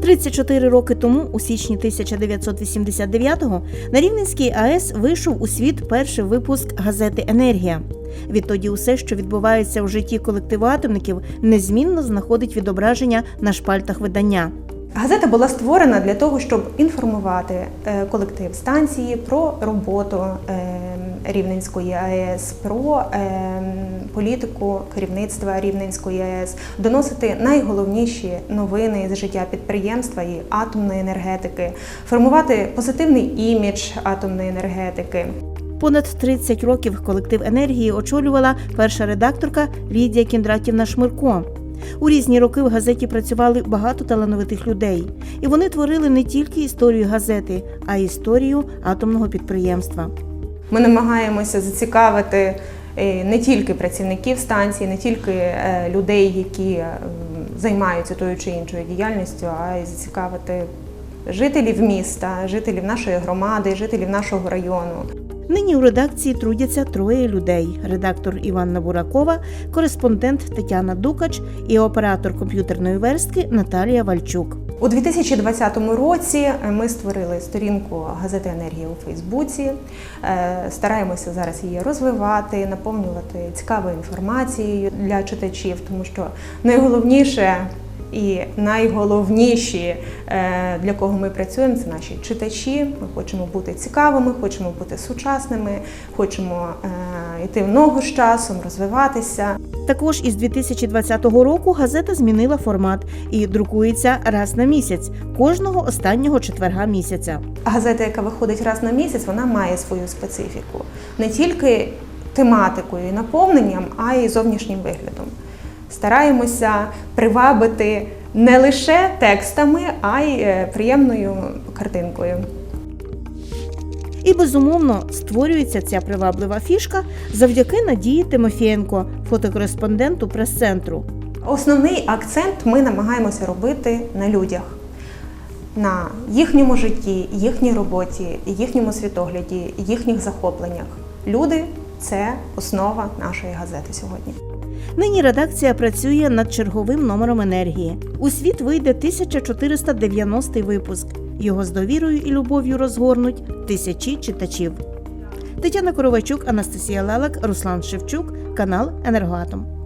34 роки тому, у січні 1989-го, на Рівненській АЕС вийшов у світ перший випуск газети Енергія. Відтоді усе, що відбувається у житті колективу атомників, незмінно знаходить відображення на шпальтах видання. Газета була створена для того, щоб інформувати е, колектив станції про роботу е, Рівненської АЕС, про е, політику керівництва Рівненської АЕС, доносити найголовніші новини з життя підприємства і атомної енергетики, формувати позитивний імідж атомної енергетики. Понад 30 років колектив енергії очолювала перша редакторка Лідія Кіндратівна Шмирко. У різні роки в газеті працювали багато талановитих людей, і вони творили не тільки історію газети, а й історію атомного підприємства. Ми намагаємося зацікавити не тільки працівників станції, не тільки е, людей, які е, займаються тою чи іншою діяльністю, а й зацікавити жителів міста, жителів нашої громади, жителів нашого району. Нині у редакції трудяться троє людей: редактор Іванна Буракова, кореспондент Тетяна Дукач і оператор комп'ютерної верстки Наталія Вальчук. У 2020 році ми створили сторінку газети Енергія у Фейсбуці. Е, Стараємося зараз її розвивати, наповнювати цікавою інформацією для читачів, тому що найголовніше і найголовніші, е, для кого ми працюємо, це наші читачі. Ми хочемо бути цікавими, хочемо бути сучасними, хочемо е, йти в ногу з часом, розвиватися. Також із 2020 року газета змінила формат і друкується раз на місяць, кожного останнього четверга місяця. Газета, яка виходить раз на місяць, вона має свою специфіку не тільки тематикою і наповненням, а й зовнішнім виглядом. Стараємося привабити не лише текстами, а й е, приємною картинкою. І безумовно створюється ця приваблива фішка завдяки Надії Тимофієнко, фотокореспонденту прес-центру. Основний акцент ми намагаємося робити на людях, на їхньому житті, їхній роботі, їхньому світогляді, їхніх захопленнях. Люди це основа нашої газети сьогодні. Нині редакція працює над черговим номером енергії. У світ вийде 1490 випуск. Його з довірою і любов'ю розгорнуть тисячі читачів. Тетяна Коровачук, Анастасія Лелак, Руслан Шевчук, канал Енергоатом.